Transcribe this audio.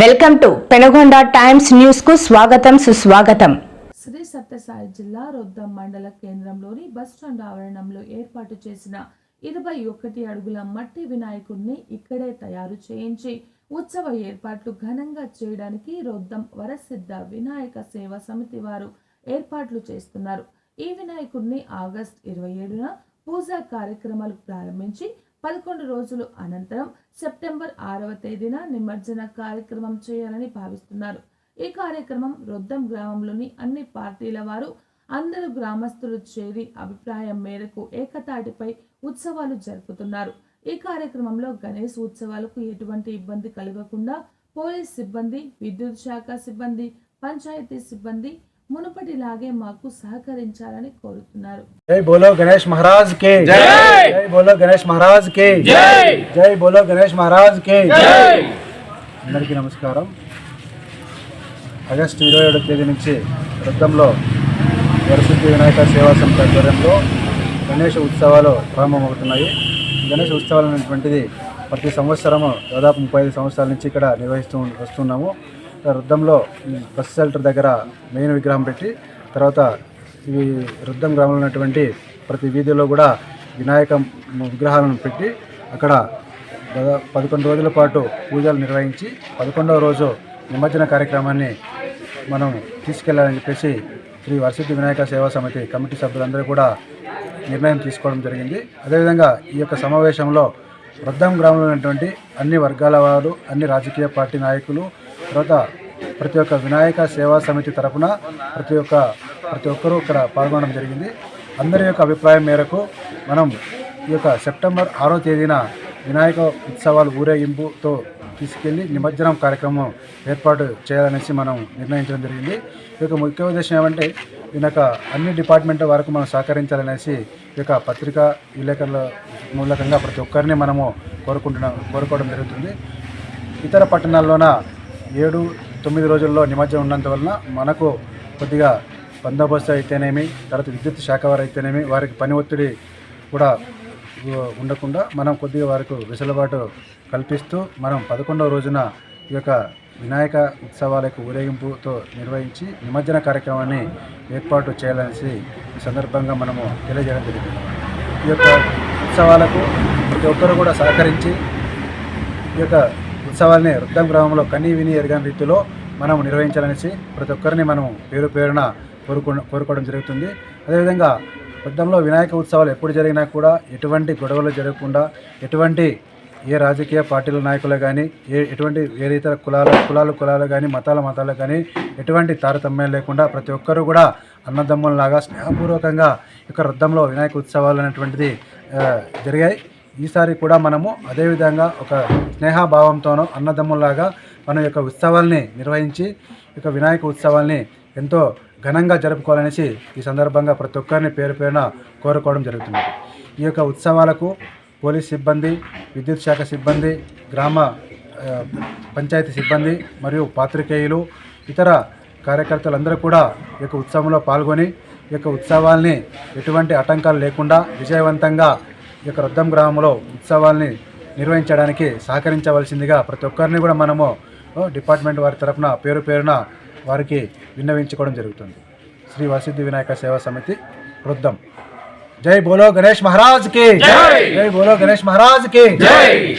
Welcome to Penagonda times న్యూస్కు స్వాగతం సుస్వాగతం. శ్రీ సత్యసాయి జిల్లా రొద్దం మండల కేంద్రంలోని బస్టాండ్ ఆవరణంలో ఏర్పాటు చేసిన ఇరవై ఒకటి అడుగుల మట్టి వినాయకుడిని ఇక్కడే తయారు చేయించి ఉత్సవ ఏర్పాట్లు ఘనంగా చేయడానికి రొద్దం వరసిద్ధ వినాయక సేవా సమితి వారు ఏర్పాట్లు చేస్తున్నారు. ఈ వినాయకుడిని ఆగస్ట్ ఇరవై ఏడున పూజా కార్యక్రమాలు ప్రారంభించి పదకొండు రోజులు అనంతరం సెప్టెంబర్ ఆరవ తేదీన నిమజ్జన కార్యక్రమం చేయాలని భావిస్తున్నారు. ఈ కార్యక్రమం రొద్దం గ్రామంలోని అన్ని పార్టీల వారు అందరూ గ్రామస్తులు చేరి అభిప్రాయం మేరకు ఏకతాటిపై ఉత్సవాలు జరుపుతున్నారు. ఈ కార్యక్రమంలో గణేష్ ఉత్సవాలకు ఎటువంటి ఇబ్బంది కలగకుండా పోలీస్ సిబ్బంది విద్యుత్ శాఖ సిబ్బంది పంచాయతీ సిబ్బంది మునుపటిలాగే మాకు సహకరించాలని కోరుతున్నారు. జై బోలో గణేష్ మహారాజ్ కే. జై! బోలో గణేష్ మహారాజ్ కే. జై! బోలో గణేష్ మహారాజ్ కే. అందరికీ నమస్కారం. ఆగస్టు ఇరవై ఏడవ తేదీ నుంచి వృత్తంలో వరసిద్ధి వినాయక సేవా సంస్థ ఆధ్వర్యంలో గణేష ఉత్సవాలు ప్రారంభమవుతున్నాయి. గణేష ఉత్సవాలు అనేటువంటిది ప్రతి సంవత్సరము దాదాపు ముప్పై ఐదు సంవత్సరాల నుంచి ఇక్కడ నిర్వహిస్తూ వస్తున్నాము. వృద్ధంలో బస్ షెల్టర్ దగ్గర మెయిన్ విగ్రహం పెట్టి తర్వాత ఈ వృద్ధం గ్రామంలో ఉన్నటువంటి ప్రతి వీధిలో కూడా వినాయక విగ్రహాలను పెట్టి అక్కడ పదకొండు రోజుల పాటు పూజలు నిర్వహించి పదకొండవ రోజు నిమజ్జన కార్యక్రమాన్ని మనం తీసుకెళ్ళాలని చెప్పేసి శ్రీ వరసిద్ధి వినాయక సేవా సమితి కమిటీ సభ్యులందరూ కూడా నిర్ణయం తీసుకోవడం జరిగింది. అదేవిధంగా ఈ యొక్క సమావేశంలో వృద్ధం గ్రామంలో ఉన్నటువంటి అన్ని వర్గాల వారు అన్ని రాజకీయ పార్టీ నాయకులు తర్వాత ప్రతి ఒక్క వినాయక సేవా సమితి తరఫున ప్రతి ఒక్క ప్రతి ఒక్కరూ ఇక్కడ పాల్గొనడం జరిగింది. అందరి యొక్క అభిప్రాయం మేరకు మనం ఈ యొక్క సెప్టెంబర్ ఆరో తేదీన వినాయక ఉత్సవాలు ఊరేగింపుతో తీసుకెళ్ళి నిమజ్జనం కార్యక్రమం ఏర్పాటు చేయాలనేసి మనం నిర్ణయించడం జరిగింది. ఈ యొక్క ముఖ్య ఉద్దేశం ఏమంటే ఈ అన్ని డిపార్ట్మెంట్ వరకు మనం సహకరించాలనేసి ఈ యొక్క పత్రికా విలేకరుల మూలకంగా ప్రతి ఒక్కరిని మనము కోరుకుంటున్నాం కోరుకోవడం జరుగుతుంది. ఇతర పట్టణాల్లోన ఏడు తొమ్మిది రోజుల్లో నిమజ్జనం ఉన్నంత వలన మనకు కొద్దిగా బందోబస్తు అయితేనేమి తర్వాత విద్యుత్ శాఖ వారు అయితేనేమి వారికి పని ఒత్తిడి కూడా ఉండకుండా మనం కొద్దిగా వారికి వెసులుబాటు కల్పిస్తూ మనం పదకొండవ రోజున ఈ యొక్క వినాయక ఉత్సవాలకు ఊరేగింపుతో నిర్వహించి నిమజ్జన కార్యక్రమాన్ని ఏర్పాటు చేయాలనేసి ఈ సందర్భంగా మనము తెలియజేయడం జరిగింది. ఈ యొక్క ఉత్సవాలకు ప్రతి ఒక్కరు కూడా సహకరించి ఈ యొక్క ఉత్సవాల్ని వృద్ధం గ్రామంలో కనీ విని ఎరగని రీతిలో మనం నిర్వహించాలనేసి ప్రతి ఒక్కరిని మనం పేరు పేరున కోరుకో కోరుకోవడం జరుగుతుంది. అదేవిధంగా వృద్ధంలో వినాయక ఉత్సవాలు ఎప్పుడు జరిగినా కూడా ఎటువంటి గొడవలు జరగకుండా ఎటువంటి ఏ రాజకీయ పార్టీల నాయకులు కానీ ఏ ఎటువంటి వేరే ఇతర కులాల కులాలు కులాలు కానీ మతాల మతాలు కానీ ఎటువంటి తారతమ్యం లేకుండా ప్రతి ఒక్కరూ కూడా అన్నదమ్ములలాగా స్నేహపూర్వకంగా ఈ వృద్ధంలో వినాయక ఉత్సవాలు అనేటువంటిది జరిగాయి. ఈసారి కూడా మనము అదేవిధంగా ఒక స్నేహభావంతోనూ అన్నదమ్ముల్లాగా మన యొక్క ఉత్సవాల్ని నిర్వహించి యొక్క వినాయక ఉత్సవాల్ని ఎంతో ఘనంగా జరుపుకోవాలనేసి ఈ సందర్భంగా ప్రతి ఒక్కరిని పేరు పేరున కోరుకోవడం జరుగుతుంది ఈ యొక్క ఉత్సవాలకు పోలీస్ సిబ్బంది విద్యుత్ శాఖ సిబ్బంది గ్రామ పంచాయతీ సిబ్బంది మరియు పాత్రికేయులు ఇతర కార్యకర్తలందరూ కూడా ఈ యొక్క ఉత్సవంలో పాల్గొని ఈ యొక్క ఉత్సవాల్ని ఎటువంటి ఆటంకాలు లేకుండా విజయవంతంగా ఈ యొక్క రొద్దం గ్రామంలో ఉత్సవాల్ని నిర్వహించడానికి సహకరించవలసిందిగా ప్రతి ఒక్కరిని కూడా మనము డిపార్ట్మెంట్ వారి తరఫున పేరు పేరున వారికి విన్నవించుకోవడం జరుగుతుంది. శ్రీ వసిద్ధి వినాయక సేవా సమితి వృద్ధం జై బోలో గణేష్ మహారాజ్కి. జై! బోలో గణేష్ మహారాజ్కి. జై!